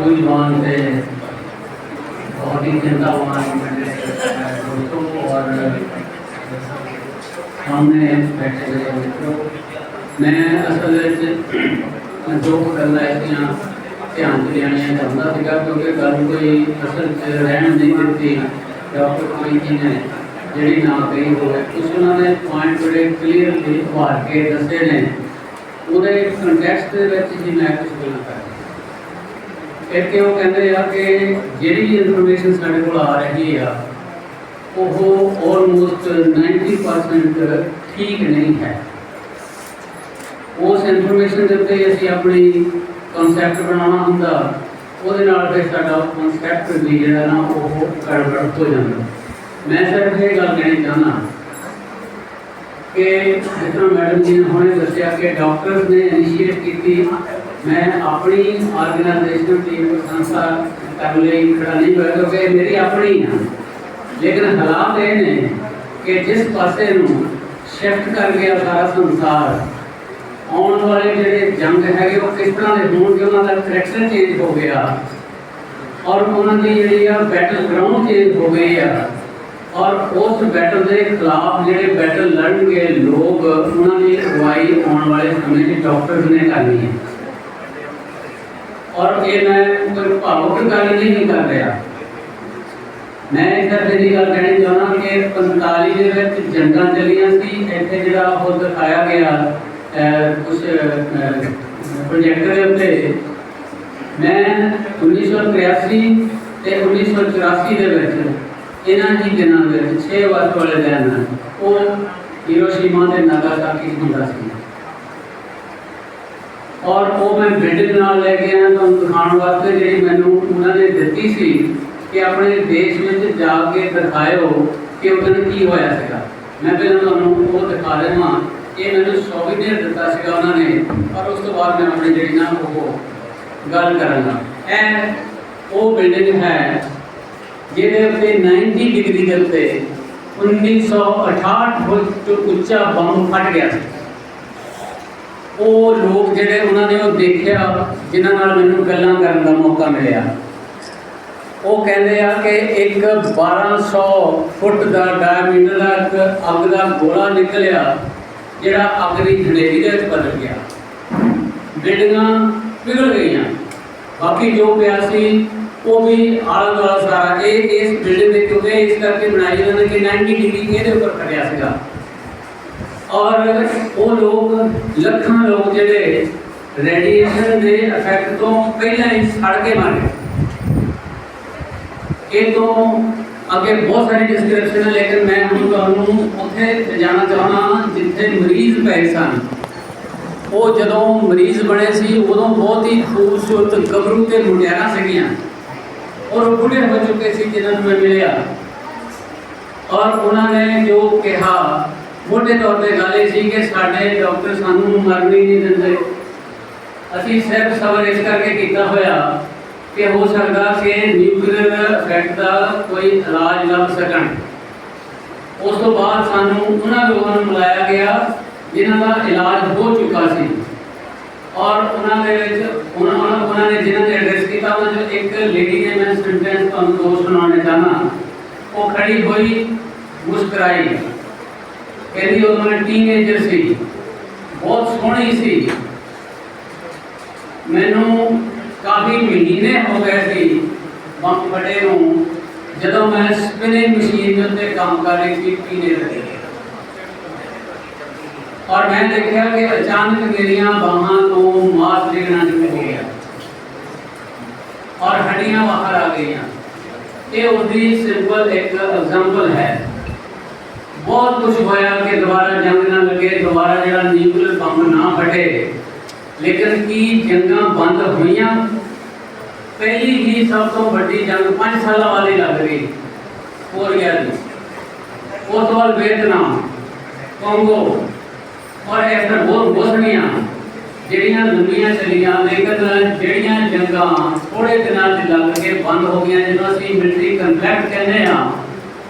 ਸੂਝਵਾਨ ਤੇ ਬਹੁਤ ਹੀ ਚਿੰਤਾਵਾਨ ਮੇਰੇ ਦੋਸਤੋ ਔਰ ਸਾਹਮਣੇ ਬੈਠੇ ਹੋਏ ਮਿੱਤਰੋ ਮੈਂ ਅਸਲ ਵਿੱਚ ਜੋ ਗੱਲਾਂ ਹੈਗੀਆਂ ਧਿਆਨ ਚ ਲੈਣੀਆਂ ਚਾਹੁੰਦਾ ਸੀਗਾ ਕਿਉਂਕਿ ਗੱਲ ਕੋਈ ਅਸਲ ਚ ਰਹਿਣ ਨਹੀਂ ਦਿੱਤੀ ਡਾਕਟਰ ਕੋਈ ਜੀ ਨੇ ਜਿਹੜੀ ਨਾ ਕਹੀ ਹੋਵੇ ਉਸ ਉਹਨਾਂ ਨੇ ਪੁਆਇੰਟ ਬੜੇ ਕਲੀਅਰਲੀ ਉਭਾਰ ਕੇ ਦੱਸੇ ਨੇ ਉਹਦੇ ਕੰਟੈਕਸਟ ਦੇ ਵਿੱਚ ਹੀ ਮੈਂ ਕੁਝ ਗੱਲਾਂ ਕਰਾਂਗਾ ਇੱਥੇ ਉਹ ਕਹਿੰਦੇ ਆ ਕਿ ਜਿਹੜੀ ਇਨਫੋਰਮੇਸ਼ਨ ਸਾਡੇ ਕੋਲ ਆ ਰਹੀ ਆ, ਉਹ ਆਲਮੋਸਟ 90% ਠੀਕ ਨਹੀਂ ਹੈ। ਉਸ ਇਨਫੋਰਮੇਸ਼ਨ ਦੇ ਉੱਤੇ ਅਸੀਂ ਆਪਣੀ ਕਨਸੈਪਟ ਬਣਾਉਣਾ ਹੁੰਦਾ, ਉਹਦੇ ਨਾਲ ਫਿਰ ਸਾਡਾ ਕਨਸੈਪਟ ਵੀ ਜਿਹੜਾ ਨਾ ਉਹ ਗੜਬੜ ਹੋ ਜਾਂਦਾ। ਮੈਂ ਸਿਰਫ ਇਹ ਗੱਲ ਕਹਿਣੀ ਚਾਹੁੰਦਾ ਕਿ ਜਿਸ ਤਰ੍ਹਾਂ ਮੈਡਮ ਜੀ ਨੇ ਹੁਣੇ ਦੱਸਿਆ ਕਿ ਡਾਕਟਰਸ ਨੇ ਇਨੀਸ਼ੀਏਟ ਕੀਤੀ ਮੈਂ ਆਪਣੀ ਆਰਗੇਨਾਈਜੇਸ਼ਨ ਟੀਮ ਸੰਸਥਾ ਕਰਨ ਲਈ ਖੜਾ ਨਹੀਂ ਹੋਇਆ ਕਿਉਂਕਿ ਮੇਰੀ ਆਪਣੀ ਆ। ਲੇਕਿਨ ਹਾਲਾਤ ਇਹ ਨੇ ਕਿ ਜਿਸ ਪਾਸੇ ਨੂੰ ਸ਼ਿਫਟ ਕਰ ਗਿਆ ਸਾਰਾ ਸੰਸਾਰ, ਆਉਣ ਵਾਲੇ ਜਿਹੜੇ ਜੰਗ ਹੈਗੇ ਉਹ ਕਿਸ ਤਰ੍ਹਾਂ ਦੇ ਹੋਣਗੇ, ਉਹਨਾਂ ਦਾ ਕਰੈਕਟਰ ਚੇਂਜ ਹੋ ਗਿਆ। ਔਰ ਉਹਨਾਂ ਦੀ ਜਿਹੜੀ ਆ ਬੈਟਲ ਗਰਾਊਂਡ ਚੇਂਜ ਹੋ ਗਈ ਆ। ਔਰ ਉਸ ਬੈਟਲ ਦੇ ਖਿਲਾਫ ਜਿਹੜੇ ਬੈਟਲ ਲੜਨਗੇ ਲੋਕ, ਉਹਨਾਂ ਦੀ ਅਗਵਾਈ ਆਉਣ ਵਾਲੇ ਸਮੇਂ 'ਚ ਡਾਕਟਰਸ ਨੇ ਕਰਨੀ ਹੈ। ਔਰ ਇਹ ਮੈਂ ਕੋਈ ਭਾਵੁਕ ਗੱਲ ਨਹੀਂ ਕਰ ਰਿਹਾ, ਮੈਂ ਇੱਕ ਤਰ੍ਹਾਂ ਗੱਲ ਕਹਿਣੀ ਚਾਹੁੰਦਾ ਕਿ 45 ਦੇ ਵਿੱਚ ਜੰਗਾਂ ਚੱਲੀਆਂ ਸੀ, ਇੱਥੇ ਜਿਹੜਾ ਉਹ ਦਿਖਾਇਆ ਗਿਆ ਕੁਝ ਪ੍ਰੋਜੈਕਟਰ ਦੇ ਉੱਤੇ। ਮੈਂ 1983 ਤੇ 1984 ਦੇ ਵਿੱਚ ਇਹਨਾਂ ਹੀ ਦਿਨਾਂ ਦੇ ਵਿੱਚ 6 ਵਰਤ ਵਾਲੇ ਦਿਨ ਉਹ ਹੀਰੋਸ਼ੀਮਾ ਤੇ ਨਾਗਾਸਾਕੀ ਹੁੰਦਾ ਸੀ। ਔਰ ਉਹ ਮੈਂ ਬਿਲਡਿੰਗ ਨਾਲ ਲੈ ਕੇ ਆਇਆ ਤੁਹਾਨੂੰ ਦਿਖਾਉਣ ਵਾਸਤੇ, ਜਿਹੜੀ ਮੈਨੂੰ ਉਹਨਾਂ ਨੇ ਦਿੱਤੀ ਸੀ ਕਿ ਆਪਣੇ ਦੇਸ਼ ਵਿੱਚ ਜਾ ਕੇ ਦਿਖਾਇਓ ਕਿ ਉਹ ਦਿਨ ਕੀ ਹੋਇਆ ਸੀਗਾ। ਮੈਂ ਪਹਿਲਾਂ ਤੁਹਾਨੂੰ ਉਹ ਦਿਖਾ ਦੇਵਾਂ ਇਹ ਮੈਨੂੰ ਸੋਵੀਨੀਅਰ ਦਿੱਤਾ ਸੀਗਾ ਉਹਨਾਂ ਨੇ, ਔਰ ਉਸ ਤੋਂ ਬਾਅਦ ਮੈਂ ਆਪਣੀ ਜਿਹੜੀ ਨਾ ਉਹ ਗੱਲ ਕਰਾਂਗਾ। ਇਹ ਉਹ ਬਿਲਡਿੰਗ ਹੈ ਜਿਹਦੇ ਉੱਤੇ 90 ਡਿਗਰੀ ਦੇ ਉੱਤੇ 1968 ਫੁੱਟ ਤੋਂ ਉੱਚਾ ਬੰਬ ਫਟ ਗਿਆ ਸੀ। ਉਹ ਲੋਕ ਜਿਹੜੇ ਉਹਨਾਂ ਨੇ ਉਹ ਦੇਖਿਆ, ਜਿਨ੍ਹਾਂ ਨਾਲ ਮੈਨੂੰ ਗੱਲਾਂ ਕਰਨ ਦਾ ਮੌਕਾ ਮਿਲਿਆ। ਉਹ ਕਹਿੰਦੇ ਆ ਕਿ ਇੱਕ 1200 ਫੁੱਟ ਦਾ ਡਾਇਮੀਟਰ ਦਾ ਇੱਕ ਅੱਗ ਦਾ ਗੋਲਾ ਨਿਕਲਿਆ, ਜਿਹੜਾ ਅੱਗ ਦੀ ਹਨੇਰੀ ਦੇ ਵਿੱਚ ਬਦਲ ਗਿਆ। ਬਿਲਡਿੰਗਾਂ ਪਿਘਲ ਗਈਆਂ। ਬਾਕੀ ਜੋ ਪਿਆ ਸੀ, ਉਹ ਵੀ ਆਲਾ ਦੁਆਲਾ ਸਾਰਾ। ਇਹ ਇਸ ਬਿਲਡਿੰਗ ਦੇ ਕਿਉਂਕਿ ਇਸ ਕਰਕੇ ਬਣਾਈ ਇਹਨਾਂ ਨੇ ਕਿ 90 ਡਿਗਰੀ ਇਹਦੇ ਉੱਪਰ ਕਰਿਆ ਸੀਗਾ। ਔਰ ਉਹ ਲੋਕ, ਲੱਖਾਂ ਲੋਕ ਜਿਹੜੇ ਰੇਡੀਏਸ਼ਨ ਦੇ ਇਫੈਕਟ ਤੋਂ ਪਹਿਲਾਂ ਹੀ ਸੜ ਕੇ ਮਰ ਗਏ। ਇਹ ਤੋਂ ਅੱਗੇ ਬਹੁਤ ਸਾਰੀ ਡਿਸਕ੍ਰਿਪਸ਼ਨ ਹੈ, ਲੇਕਿਨ ਮੈਂ ਹੁਣ ਤੁਹਾਨੂੰ ਉੱਥੇ ਜਾਣਾ ਚਾਹਣਾ ਜਿੱਥੇ ਮਰੀਜ਼ ਪਏ ਸਨ। ਉਹ ਜਦੋਂ ਮਰੀਜ਼ ਬਣੇ ਸੀ, ਉਦੋਂ ਬਹੁਤ ਹੀ ਖੂਬਸੂਰਤ ਗੱਭਰੂ ਤੇ ਮੁੰਡਿਆਰਾਂ ਸੀਗੀਆਂ। ਔਰ ਉਹ ਬੁੱਢੇ ਹੋ ਚੁੱਕੇ ਸੀ, ਜਿਨ੍ਹਾਂ ਨੂੰ ਮੈਂ ਮਿਲਿਆ। ਔਰ ਉਹਨਾਂ ਨੇ ਜੋ ਕਿਹਾ ਮੋਟੇ ਤੌਰ ਤੇ ਗੱਲ ਇਹ ਸੀ ਕਿ ਸਾਡੇ ਡਾਕਟਰ ਸਾਨੂੰ ਮਰਨ ਹੀ ਨਹੀਂ ਦਿੰਦੇ। ਅਸੀਂ ਸਿਰਫ ਸਬਰ ਇਸ ਕਰਕੇ ਕੀਤਾ ਹੋਇਆ ਕਿ ਹੋ ਸਕਦਾ ਕਿ ਨਿਊਕਲੀਅਰ ਇਫੈਕਟ ਦਾ ਕੋਈ ਇਲਾਜ ਲੱਭ ਸਕਣ। ਉਸ ਤੋਂ ਬਾਅਦ ਸਾਨੂੰ ਉਹਨਾਂ ਲੋਕਾਂ ਨੂੰ ਬੁਲਾਇਆ ਗਿਆ, ਜਿਨ੍ਹਾਂ ਦਾ ਇਲਾਜ ਹੋ ਚੁੱਕਾ ਸੀ। ਔਰ ਉਹਨਾਂ ਦੇ ਵਿੱਚ, ਉਹਨਾਂ ਉਹਨਾਂ ਨੇ ਜਿਨ੍ਹਾਂ ਨੇ ਐਡਰੈਸ ਕੀਤਾ, ਉਹਨਾਂ ਚੋਂ ਇੱਕ ਲੇਡੀ ਨੇ ਮੈਂ ਸੈਂਟੈਂਸ ਤੁਹਾਨੂੰ ਦੋ ਸੁਣਾਉਣਾ ਚਾਹਨਾ ਉਹ ਖੜੀ ਹੋਈ, ਮੁਸਕਰਾਈ। ਕਹਿੰਦੀ ਉਹ ਮੈਂ ਟੀਨੇਜਰ ਸੀ ਬਹੁਤ ਸੋਹਣੀ ਸੀ ਮੈਨੂੰ ਕਾਫੀ ਮਹੀਨੇ ਹੋ ਗਏ ਸੀ ਬੰਦ ਬੜੇ ਨੂੰ ਜਦੋਂ ਮੈਂ ਸਪਿਨਿੰਗ ਮਸ਼ੀਨ ਦੇ ਉੱਤੇ ਕੰਮ ਕਰ ਰਹੀ ਸੀ ਟੀਨੇਜਰ ਔਰ ਮੈਂ ਦੇਖਿਆ ਕਿ ਅਚਾਨਕ ਮੇਰੀਆਂ ਬਾਹਾਂ ਤੋਂ ਮਾਸ ਨਿਕਲਣਾ ਸ਼ੁਰੂ ਹੋ ਗਿਆ ਔਰ ਹੱਡੀਆਂ ਬਾਹਰ ਆ ਗਈਆਂ ਇਹ ਉਹਦੀ ਸਿੰਪਲ ਇੱਕ ਐਗਜ਼ਾਮਪਲ ਹੈ ਬਹੁਤ ਕੁਝ ਹੋਇਆ ਕਿ ਦੁਬਾਰਾ ਜੰਗ ਨਾ ਲੱਗੇ, ਦੁਬਾਰਾ ਜਿਹੜਾ ਨਿਊਕਲੀਅਰ ਬੰਬ ਨਾ ਫਟੇ। ਲੇਕਿਨ ਕੀ ਜੰਗਾਂ ਬੰਦ ਹੋਈਆਂ? ਪਹਿਲੀ ਹੀ ਸਭ ਤੋਂ ਵੱਡੀ ਜੰਗ 5 ਸਾਲਾਂ ਵਾਲੀ ਲੱਗ ਗਈ। ਕੋਰੀਆ ਦੀ ਉਸ ਤੋਂ ਬਾਅਦ ਵੀਅਤਨਾਮ, ਕੰਗੋ ਔਰ ਇਹ ਫਿਰ ਬਹੁਤ ਬੋਸਨੀਆ, ਜਿਹੜੀਆਂ ਲੰਬੀਆਂ ਚੱਲੀਆਂ, ਲੇਕਿਨ ਜਿਹੜੀਆਂ ਜੰਗਾਂ ਥੋੜੇ ਦਿਨਾਂ 'ਚ ਲੱਗ ਕੇ ਬੰਦ ਹੋ ਗਈਆਂ, ਜਦੋਂ ਅਸੀਂ ਮਿਲਟਰੀ ਕੰਫਲਿਕਟ ਕਹਿੰਦੇ ਆ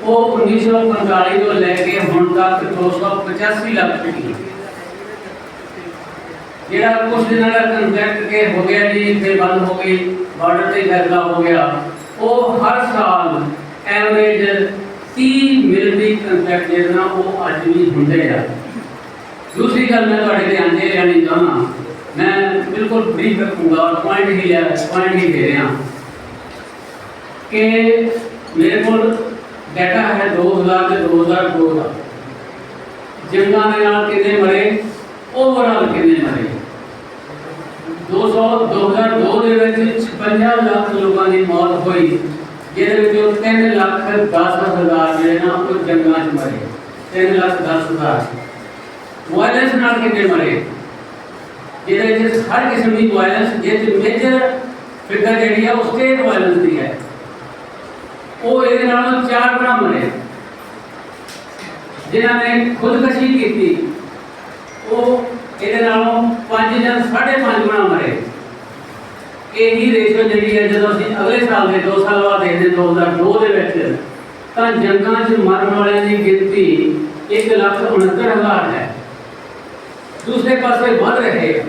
ਉਹ 1945 ਤੋਂ ਲੈ ਕੇ ਹੁਣ ਤੱਕ 285 ਲੱਖ ਚੁੱਕੀ ਜਿਹੜਾ ਕੁਝ ਦਿਨਾਂ ਦਾ ਕੰਟਰੈਕਟ ਕੇ ਹੋ ਗਿਆ ਜੀ ਫਿਰ ਬੰਦ ਹੋ ਗਈ ਬਾਰਡਰ ਤੇ ਫੈਸਲਾ ਹੋ ਗਿਆ, ਉਹ ਹਰ ਸਾਲ ਐਵਰੇਜ 30 ਮਿਲਦੀ ਕੰਟਰੈਕਟ ਜਿਹੜੇ ਉਹ ਅੱਜ ਵੀ ਹੁੰਦੇ ਆ। ਦੂਸਰੀ ਗੱਲ ਮੈਂ ਤੁਹਾਡੇ ਧਿਆਨ ਦੇ ਲੈਣੀ ਚਾਹੁੰਦਾ, ਮੈਂ ਬਿਲਕੁਲ ਬਰੀਫ ਰੱਖੂੰਗਾ ਔਰ ਪੁਆਇੰਟ ਹੀ ਲਿਆ ਪੁਆਇੰਟ ਹੀ ਦੇ ਰਿਹਾ। ਕਿ ਮੇਰੇ ਕੋਲ ਡਾਟਾ ਹੈ 2000 ਤੇ 2002 ਦਾ ਜੰਗਾਂ ਦੇ ਨਾਲ ਕਿੰਨੇ ਮਰੇ ਓਵਰਆਲ ਕਿੰਨੇ ਮਰੇ? 200 2002 ਦੇ ਵਿੱਚ 56 ਲੱਖ ਲੋਕਾਂ ਦੀ ਮੌਤ ਹੋਈ, ਜਿਹਦੇ ਵਿੱਚੋਂ 3 ਲੱਖ 10 ਹਜ਼ਾਰ ਜਿਹੜੇ ਨਾ, ਉਹ ਜੰਗਾਂ 'ਚ ਮਰੇ। 3 ਲੱਖ 10 ਹਜ਼ਾਰ। ਵਾਇਲੈਂਸ ਨਾਲ ਕਿੰਨੇ ਮਰੇ? ਜਿਹਦੇ ਵਿੱਚ ਹਰ ਕਿਸਮ ਦੀ ਵਾਇਲੈਂਸ ਜਿਹਦੇ ਮੇਜਰ ਫਿਗਰ ਜਿਹੜੀ ਆ, ਉਹ ਸਟੇਟ ਵਾਇਲੈਂਸ ਦੀ ਹੈ। ਉਹ ਇਹਦੇ ਨਾਲੋਂ ਚਾਰ ਗੁਣਾ ਮਰੇ ਜਿਨ੍ਹਾਂ ਨੇ ਖੁਦਕਸ਼ੀ ਕੀਤੀ। ਉਹ ਇਹਦੇ ਨਾਲੋਂ 5 ਜਾਂ 5.5 ਗੁਣਾ ਮਰੇ। ਇਹੀ ਰੇਸ਼ੋ ਜਿਹੜੀ ਹੈ ਜਦੋਂ ਅਸੀਂ ਅਗਲੇ ਸਾਲ ਦੇ 2 ਸਾਲ ਬਾਅਦ ਦੇਖਦੇ 2002 ਦੇ ਵਿੱਚ ਤਾਂ ਜੰਗਾਂ 'ਚ ਮਰਨ ਵਾਲਿਆਂ ਦੀ ਗਿਣਤੀ 1,69,000 ਹੈ। ਦੂਸਰੇ ਪਾਸੇ ਵੱਧ ਰਹੇ।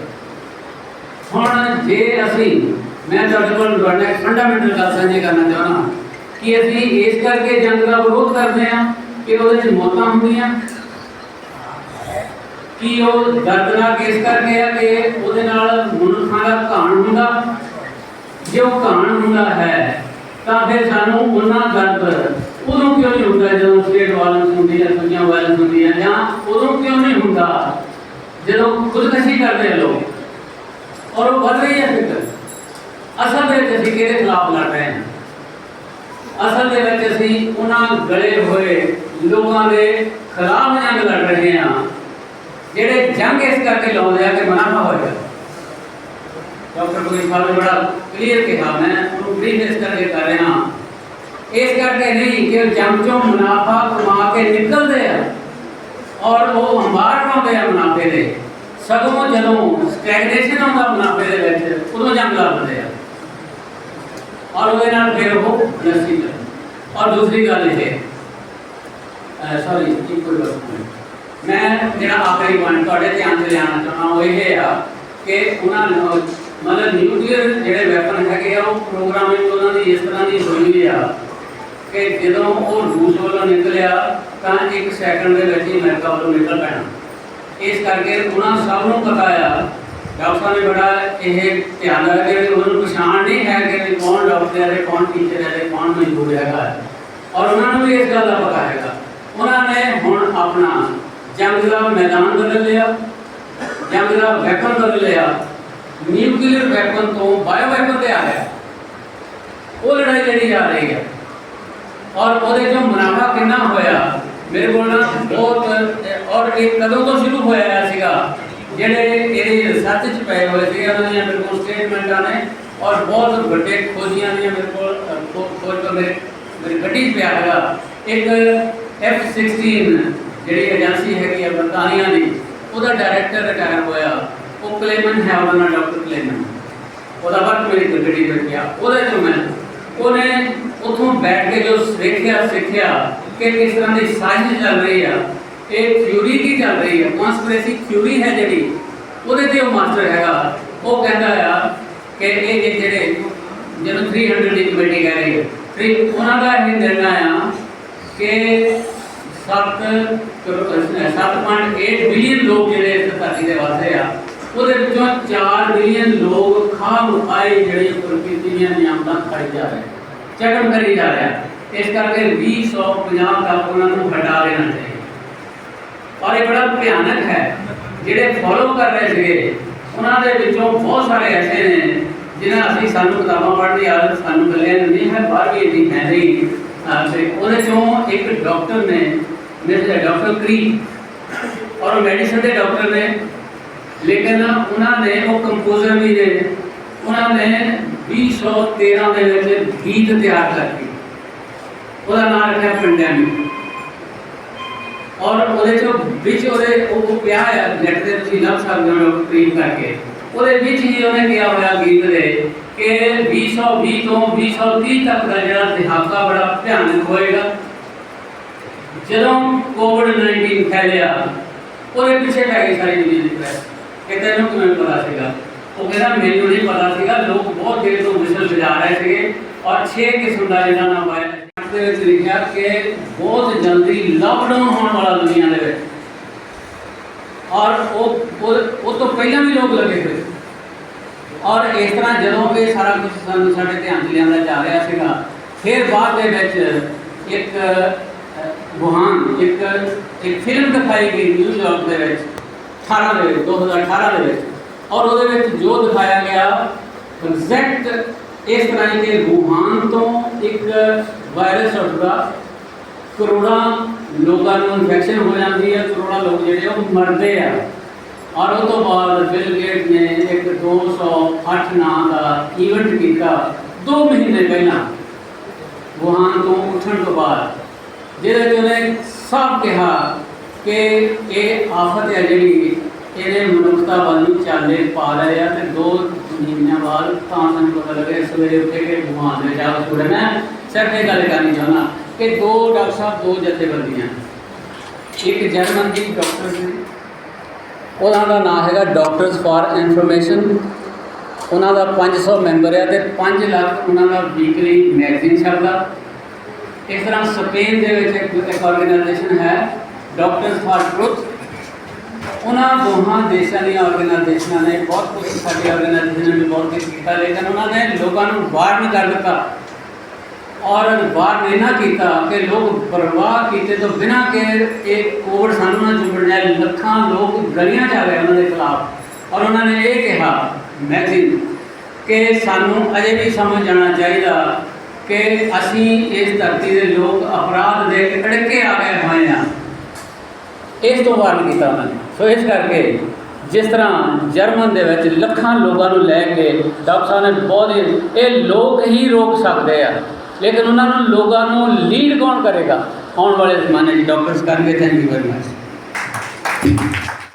ਹੁਣ ਜੇ ਅਸੀਂ ਮੈਂ ਤੁਹਾਡੇ ਕੋਲ ਤੁਹਾਡਾ ਫੰਡਾਮੈਂਟਲ ਗੱਲ ਸਾਂਝੀ ਕਰਨਾ ਚਾਹੁੰਦਾ ਕਿ ਅਸੀਂ ਇਸ ਕਰਕੇ ਜੰਗ ਦਾ ਵਿਰੋਧ ਕਰਦੇ ਹਾਂ ਕਿ ਉਹਦੇ ਵਿੱਚ ਮੌਤਾਂ ਹੁੰਦੀਆਂ। ਕਿ ਉਹ ਦਰਦਨਾਕ ਇਸ ਕਰਕੇ ਆ ਕਿ ਉਹਦੇ ਨਾਲ ਮਨੁੱਖਾਂ ਦਾ ਘਾਣ ਹੁੰਦਾ? ਜੇ ਉਹ ਘਾਣ ਹੁੰਦਾ ਹੈ, ਤਾਂ ਫਿਰ ਸਾਨੂੰ ਉਹਨਾਂ ਦਰਦ ਉਦੋਂ ਕਿਉਂ ਨਹੀਂ ਹੁੰਦਾ ਜਦੋਂ ਸਟੇਟ ਵਾਇਲੈਂਸ ਹੁੰਦੀ ਹੈ ਦੁਨੀਆ ਵਾਇਲੈਂਸ ਹੁੰਦੀ ਹੈ, ਜਾਂ ਉਦੋਂ ਕਿਉਂ ਨਹੀਂ ਹੁੰਦਾ ਜਦੋਂ ਖੁਦਕਸ਼ੀ ਕਰਦੇ ਆ ਲੋਕ? ਔਰ ਉਹ ਵੱਧ ਰਹੀ ਹੈ ਫਿਕਰ। ਅਸਲ ਦੇ ਵਿੱਚ ਅਸੀਂ ਕਿਹਦੇ ਖਿਲਾਫ ਲੜ ਰਹੇ ਹਾਂ? ਅਸਲ ਦੇ ਵਿੱਚ ਅਸੀਂ ਉਹਨਾਂ ਗਲੇ ਹੋਏ ਲੋਕਾਂ ਦੇ ਖਿਲਾਫ ਜੰਗ ਲੜ ਰਹੇ ਹਾਂ। ਜਿਹੜੇ ਜੰਗ ਇਸ ਕਰਕੇ ਲਾਉਂਦੇ ਆ ਕਿ ਮੁਨਾਫਾ ਹੋਏਗਾ ਡਾਕਟਰ ਕੋਈ ਸਾਹਿਬ ਨੇ ਬੜਾ ਕਲੀਅਰ ਕਿਹਾ, ਮੈਂ ਉਹਨੂੰ ਬਰੀਫ ਇਸ ਕਰਕੇ ਕਰ ਰਿਹਾ ਇਸ ਕਰਕੇ ਨਹੀਂ ਕਿ ਜੰਗ ਚੋਂ ਮੁਨਾਫਾ ਕਮਾ ਕੇ ਨਿਕਲਦੇ ਆ ਔਰ ਉਹ ਹੰਬਾਰ ਪਾਉਂਦੇ ਆ ਮੁਨਾਫੇ ਦੇ। ਸਗੋਂ ਜਦੋਂ ਸਟੈਗਨੇਸ਼ਨ ਹੁੰਦਾ ਮੁਨਾਫੇ ਦੇ ਵਿੱਚ, ਉਦੋਂ ਜੰਗ ਲਾਉਂਦੇ ਆ। ਔਰ ਉਹਦੇ ਨਾਲ ਫਿਰ ਉਹ ਨਰਸੀ ਕਰ ਔਰ ਦੂਸਰੀ ਗੱਲ ਇਹ ਸੌਰੀ ਇੱਕ ਕੋਈ ਗੱਲ ਮੈਂ ਜਿਹੜਾ ਆਖਰੀ ਪੁਆਇੰਟ ਤੁਹਾਡੇ ਧਿਆਨ 'ਚ ਲਿਆਉਣਾ ਚਾਹੁੰਦਾ ਉਹ ਇਹ ਆ ਕਿ ਉਹਨਾਂ ਨੂੰ ਮਤਲਬ ਨਿਊਕਲੀਅਰ ਜਿਹੜੇ ਵੈਪਨ ਹੈਗੇ ਆ ਉਹ ਪ੍ਰੋਗਰਾਮਿੰਗ ਉਹਨਾਂ ਦੀ ਇਸ ਤਰ੍ਹਾਂ ਦੀ ਹੋਈ ਹੋਈ ਆ ਕਿ ਜਦੋਂ ਉਹ ਰੂਸ ਵੱਲੋਂ ਨਿਕਲਿਆ ਤਾਂ ਇੱਕ ਸੈਕਿੰਡ ਦੇ ਵਿੱਚ ਹੀ ਅਮਰੀਕਾ ਵੱਲੋਂ ਨਿਕਲ ਪੈਣਾ ਇਸ ਕਰਕੇ ਉਹਨਾਂ ਸਭ ਨੂੰ ਪਤਾ ਆ ਡਾਕਟਰ ਸਾਹਿਬ ਨੇ ਬੜਾ ਇਹ ਧਿਆਨ ਰੱਖਿਆ ਕਿ ਉਹਨਾਂ ਨੂੰ ਪਛਾਣ ਨਹੀਂ ਹੈ ਕਿ ਵੀ ਕੌਣ ਡਾਕਟਰ ਹੈ ਤੇ ਕੌਣ ਟੀਚਰ ਹੈ ਤੇ ਕੌਣ ਮਜ਼ਦੂਰ ਹੈਗਾ ਔਰ ਉਹਨਾਂ ਨੂੰ ਵੀ ਇਸ ਗੱਲ ਦਾ ਪਤਾ ਹੈਗਾ ਉਹਨਾਂ ਨੇ ਹੁਣ ਆਪਣਾ ਜੰਗ ਦਾ ਮੈਦਾਨ ਬਦਲ ਲਿਆ ਜੰਗ ਦਾ ਵੈਪਨ ਬਦਲ ਲਿਆ ਨਿਊਕਲੀਅਰ ਵੈਪਨ ਤੋਂ ਬਾਇਓ ਵੈਪਨ ਤੇ ਆ ਗਿਆ ਉਹ ਲੜਾਈ ਲੜੀ ਜਾ ਰਹੀ ਹੈ ਔਰ ਉਹਦੇ ਚੋਂ ਮੁਨਾਫਾ ਕਿੰਨਾ ਹੋਇਆ ਮੇਰੇ ਕੋਲ ਨਾ ਬਹੁਤ ਅਹ, ਔਰ ਇਹ ਕਦੋਂ ਤੋਂ ਸ਼ੁਰੂ ਹੋਇਆ ਸੀਗਾ ਜਿਹੜੇ ਇਹਦੇ ਰਿਸਰਚ ਚ ਪਏ ਹੋਏ ਸੀ ਉਹਨਾਂ ਦੀਆਂ ਮੇਰੇ ਕੋਲ ਸਟੇਟਮੈਂਟਾਂ ਨੇ ਔਰ ਬਹੁਤ ਵੱਡੇ ਖੋਜੀਆਂ ਦੀਆਂ ਮੇਰੇ ਕੋਲ ਖੋਜ ਤੋਂ ਮੇਰੇ, ਮੇਰੀ ਗੱਡੀ 'ਚ ਪਿਆ ਹੈਗਾ। ਇੱਕ F16 ਜਿਹੜੀ ਏਜੰਸੀ ਹੈਗੀ ਹੈ ਬਰਤਾਨੀਆ ਦੀ, ਉਹਦਾ ਡਾਇਰੈਕਟਰ ਰਿਟਾਇਰ ਹੋਇਆ। ਉਹ ਕਲੇਮਨ ਹੈ, ਉਹਦਾ ਡਾਕਟਰ ਕਲੇਮਨ ਉਹਦਾ ਵਰਕ ਮੇਰੀ ਗੱਡੀ ਵਿੱਚ ਗਿਆ। ਉਹਦੇ ਤੋਂ ਮੈਂ, ਉਹਨੇ ਉਥੋਂ ਬੈਠ ਕੇ ਜੋ ਸਿੱਖਿਆ ਸਿੱਖਿਆ ਕਿ ਕਿਸ ਤਰ੍ਹਾਂ ਦੀ ਸਾਜ਼ਿਸ਼ ਚੱਲ ਰਹੀ ਆ ਇਹ ਥਿਊਰੀ ਕੀ ਚੱਲ ਰਹੀ ਹੈ। ਕਨਸਪੀਰੇਸੀ ਥਿਊਰੀ ਹੈ ਜਿਹੜੀ, ਉਹਦੇ ਤੇ ਉਹ ਮਾਸਟਰ ਹੈਗਾ। ਉਹ ਕਹਿੰਦਾ ਆ ਕਿ ਇਹ ਜਿਹੜੇ ਜਦੋਂ 300 ਦੀ ਕਮੇਟੀ ਕਹਿ ਰਹੀ ਹੈ ਫਿਰ ਉਹਨਾਂ ਦਾ ਇਹ ਨਿਰਣਾ ਆ ਕਿ 7 7.8 ਬਿਲੀਅਨ ਲੋਕ ਜਿਹੜੇ ਇਸ ਧਰਤੀ ਦੇ ਵਾਸਤੇ ਆ, ਉਹਦੇ ਵਿੱਚੋਂ 4 ਬਿਲੀਅਨ ਲੋਕ ਖਾਮ ਆਏ ਜਿਹੜੇ ਪ੍ਰਕਿਰਤੀ ਦੀਆਂ ਨਿਯਮਾਂ ਖਾਈ ਜਾ ਰਹੇ ਚਕਮ ਕਰੀ ਜਾ ਰਿਹਾ ਇਸ ਕਰਕੇ 2050 ਤੱਕ ਉਹਨਾਂ ਨੂੰ ਹਟਾ ਦੇਣਾ ਚਾਹੀਦਾ। ਔਰ ਇਹ ਬੜਾ ਭਿਆਨਕ ਹੈ। ਜਿਹੜੇ ਫੋਲੋ ਕਰ ਰਹੇ ਸੀਗੇ, ਉਹਨਾਂ ਦੇ ਵਿੱਚੋਂ ਬਹੁਤ ਸਾਰੇ ਐਸੇ ਨੇ ਜਿਨ੍ਹਾਂ ਅਸੀਂ ਸਾਨੂੰ ਕਿਤਾਬਾਂ ਪੜ੍ਹਨ ਦੀ ਆਦਤ, ਸਾਨੂੰ ਗੱਲਿਆਂ ਨਹੀਂ ਹੈ, ਬਾਹਰ ਵੀ ਇੰਨੀ ਹੈ ਨਹੀਂ। ਤੇ ਉਹਦੇ ਚੋਂ ਇੱਕ ਡਾਕਟਰ ਨੇ, ਮੇਰੇ ਡਾਕਟਰ ਕਰੀ। ਔਰ ਮੈਡੀਸਨ ਦੇ ਡਾਕਟਰ ਨੇ। ਲੇਕਿਨ ਉਹਨਾਂ ਨੇ ਉਹ ਕੰਪੋਜ਼ਰ ਵੀ ਨੇ। ਉਹਨਾਂ ਨੇ 2013 ਦੇ ਵਿੱਚ ਗੀਤ ਤਿਆਰ ਕਰਕੇ। ਉਹਦਾ ਨਾਮ ਰੱਖਿਆ ਪੈਂਡੈਮਿਕ ਔਰ ਉਹਦੇ ਚੋਂ ਵਿੱਚ ਉਹਦੇ ਉਹ ਉਹ ਪਿਆ ਹੈ ਨੈਟ ਤੇ ਤੁਸੀਂ ਲੱਭ ਸਕਦੇ ਹੋ ਲੋਕ ਟ੍ਰੀਟ ਕਰਕੇ ਉਹਦੇ ਵਿੱਚ ਹੀ ਉਹਨੇ ਕਿਹਾ ਹੋਇਆ ਗੀਤ ਦੇ ਕਿ 2020 ਤੋਂ 2030 ਤੱਕ ਦਾ ਜਿਹੜਾ ਦਹਾਕਾ ਬੜਾ ਭਿਆਨਕ ਹੋਏਗਾ ਜਦੋਂ ਕੋਵਿਡ 19 ਫੈਲਿਆ ਉਹਦੇ ਪਿੱਛੇ ਪੈ ਗਈ ਸਾਰੀ ਦੁਨੀਆ ਦੀ ਪ੍ਰੈਸ ਕਿ ਤੈਨੂੰ ਕਿਵੇਂ ਪਤਾ ਸੀਗਾ ਉਹ ਕਹਿੰਦਾ ਮੈਨੂੰ ਨਹੀਂ ਪਤਾ ਸੀਗਾ ਲੋਕ ਬਹੁਤ ਦੇਰ ਤੋਂ ਵਿਸ਼ਲ ਵਜਾ ਰਹੇ ਸੀਗੇ ਔਰ 6 ਕਿਸਮ ਦਾ ਇਹਨਾਂ ਦਾ ਵਾਇਰਸ ਦੇ ਵਿੱਚ ਲਿਖਿਆ ਕਿ ਬਹੁਤ ਜਲਦੀ ਲਾਕਡਾਊਨ ਹੋਣ ਵਾਲਾ ਦੁਨੀਆ ਦੇ ਵਿੱਚ। ਔਰ ਉਹ ਉਹ ਤੋਂ ਪਹਿਲਾਂ ਵੀ ਲੋਕ ਲੱਗੇ ਹੋਏ। ਔਰ ਇਸ ਤਰ੍ਹਾਂ ਜਦੋਂ ਇਹ ਸਾਰਾ ਕੁਝ ਸਾਨੂੰ ਸਾਡੇ ਧਿਆਨ 'ਚ ਲਿਆਂਦਾ ਜਾ ਰਿਹਾ ਸੀਗਾ, ਫਿਰ ਬਾਅਦ ਦੇ ਵਿੱਚ ਇੱਕ ਵੁਹਾਨ ਇੱਕ ਇੱਕ ਫਿਲਮ ਦਿਖਾਈ ਗਈ ਨਿਊਯਾਰਕ ਦੇ ਵਿੱਚ 18 ਦੇ ਵਿੱਚ 2018 ਦੇ ਵਿੱਚ। ਔਰ ਉਹਦੇ ਵਿੱਚ ਜੋ ਦਿਖਾਇਆ ਗਿਆ ਐਗਜ਼ੈਕਟ ਇਸ ਤਰ੍ਹਾਂ ਹੀ ਕਿ ਵੁਹਾਨ ਤੋਂ ਇੱਕ ਵਾਇਰਸ ਉੱਠਦਾ ਕਰੋੜਾਂ ਲੋਕਾਂ ਨੂੰ ਇਨਫੈਕਸ਼ਨ ਹੋ ਜਾਂਦੀ ਹੈ। ਕਰੋੜਾਂ ਲੋਕ ਜਿਹੜੇ ਆ, ਉਹ ਮਰਦੇ ਆ। ਔਰ ਉਹ ਤੋਂ ਬਾਅਦ ਬਿਲ ਗੇਟ ਨੇ ਇੱਕ 208 ਨਾਂ ਦਾ ਇਵੈਂਟ ਕੀਤਾ 2 ਮਹੀਨੇ ਪਹਿਲਾਂ। ਵੁਹਾਨ ਤੋਂ ਉੱਠਣ ਤੋਂ ਬਾਅਦ। ਜਿਹਦੇ ਵਿੱਚ ਉਹਨੇ ਸਭ ਕਿਹਾ ਕਿ ਇਹ ਆਫਤ ਹੈ ਜਿਹੜੀ ਇਹਨੇ ਮਨੁੱਖਤਾ ਵੱਲ ਨੂੰ ਚਾਲੇ ਪਾ ਰਹੇ ਆ ਤੇ ਦੋ ਮਹੀਨਿਆਂ ਬਾਅਦ ਤਾਂ ਸਾਨੂੰ ਪਤਾ ਲੱਗਿਆ ਸਵੇਰੇ ਉੱਠੇ ਕਿ ਵੁਹਾਨ ਦੇ ਜਾ ਕੇ ਮੈਂ ਸਿਰਫ ਇਹ ਗੱਲ ਕਰਨੀ ਚਾਹੁੰਦਾ ਕਿ ਦੋ ਡਾਕਟਰ ਸਾਹਿਬ, ਦੋ ਜਥੇਬੰਦੀਆਂ ਇੱਕ ਜਰਮਨ ਦੀ ਡਾਕਟਰ ਸੀ। ਉਹਨਾਂ ਦਾ ਨਾਮ ਹੈਗਾ ਡਾਕਟਰਸ ਫਾਰ ਇਨਫੋਰਮੇਸ਼ਨ। ਉਹਨਾਂ ਦਾ 500 ਮੈਂਬਰ ਹੈ ਤੇ 5 ਲੱਖ ਉਹਨਾਂ ਦਾ ਵੀਕਲੀ ਮੈਗਜ਼ੀਨ ਛਪਦਾ ਇਸ ਤਰ੍ਹਾਂ ਸਪੇਨ ਦੇ ਵਿੱਚ ਇੱਕ ਇੱਕ ਆਰਗੇਨਾਈਜੇਸ਼ਨ ਹੈ, ਡਾਕਟਰਸ ਫਾਰ ਟਰੁਥ। ਉਹਨਾਂ ਦੋਹਾਂ ਦੇਸ਼ਾਂ ਦੀਆਂ ਆਰਗੇਨਾਈਜੇਸ਼ਨਾਂ ਨੇ ਬਹੁਤ ਕੁਝ ਸਾਡੀ ਆਰਗੇਨਾਈਜੇਸ਼ਨ ਨੇ ਬਹੁਤ ਕੁਝ ਕੀਤਾ, ਲੇਕਿਨ ਉਹਨਾਂ ਨੇ ਲੋਕਾਂ ਨੂੰ ਵਾਰਨ ਕਰ ਦਿੱਤਾ। ਔਰ ਵਾਰਨ ਨਹੀਂ ਨਾ ਕੀਤਾ ਕਿ ਲੋਕ ਪਰਵਾਹ ਕੀਤੇ ਤੋਂ ਬਿਨਾਂ ਕਿ ਇਹ ਕੋਵਿਡ ਸਾਨੂੰ ਨਾ ਚੁੰਬੜ ਜਾਏ। ਲੱਖਾਂ ਲੋਕ ਗਲੀਆਂ 'ਚ ਆ ਗਏ ਉਹਨਾਂ ਦੇ ਖਿਲਾਫ। ਔਰ ਉਹਨਾਂ ਨੇ ਇਹ ਕਿਹਾ ਮੈਗਜ਼ੀਨ ਕਿ ਸਾਨੂੰ ਅਜੇ ਵੀ ਸਮਝ ਜਾਣਾ ਚਾਹੀਦਾ ਕਿ ਅਸੀਂ ਇਸ ਧਰਤੀ ਦੇ ਲੋਕ ਅਪਰਾਧ ਦੇ ਅੜਕੇ ਆ ਗਏ ਹੋਏ ਆ ਇਸ ਤੋਂ ਵਾਰਨ ਕੀਤਾ ਉਹਨਾਂ ਨੇ। ਸੋ ਇਸ ਕਰਕੇ ਜਿਸ ਤਰ੍ਹਾਂ ਜਰਮਨ ਦੇ ਵਿੱਚ ਲੱਖਾਂ ਲੋਕਾਂ ਨੂੰ ਲੈ ਕੇ ਡਾਕਟਰ ਸਾਹਿਬ ਨੇ ਬਹੁਤ ਇਹ ਲੋਕ ਹੀ ਰੋਕ ਸਕਦੇ ਆ। ਲੇਕਿਨ ਉਹਨਾਂ ਨੂੰ ਲੋਕਾਂ ਨੂੰ ਲੀਡ ਕੌਣ ਕਰੇਗਾ? ਆਉਣ ਵਾਲੇ ਜ਼ਮਾਨੇ 'ਚ ਡਾਕਟਰਸ ਕਰਨਗੇ ਥੈਂਕ ਯੂ ਵੈਰੀ ਮਚ